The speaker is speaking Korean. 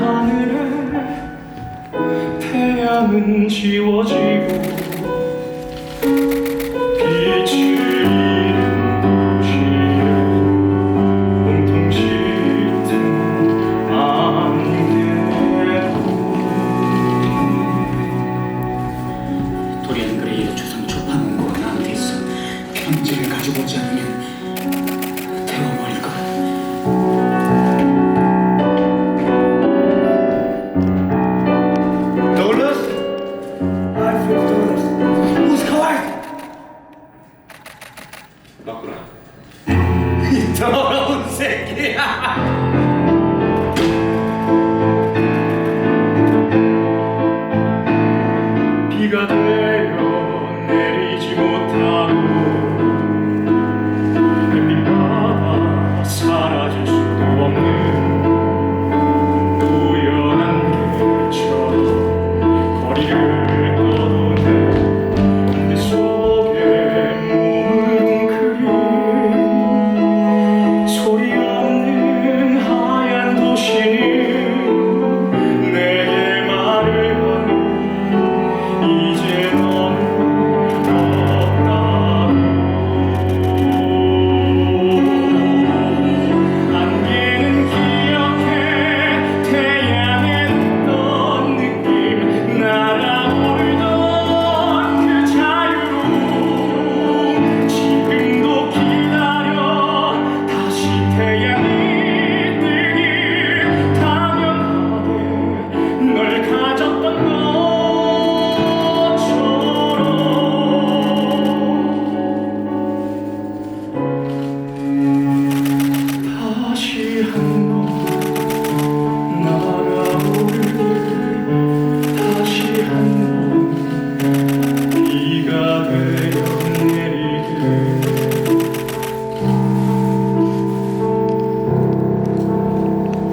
하늘에 태양은 지워지고 빛을 잃은 도시에 온통시 든 안개고 도리안 그레이의 추상 초판과 뭐 나한테 있어? 편지를 가지고 오지 않으면 더러운 새끼야.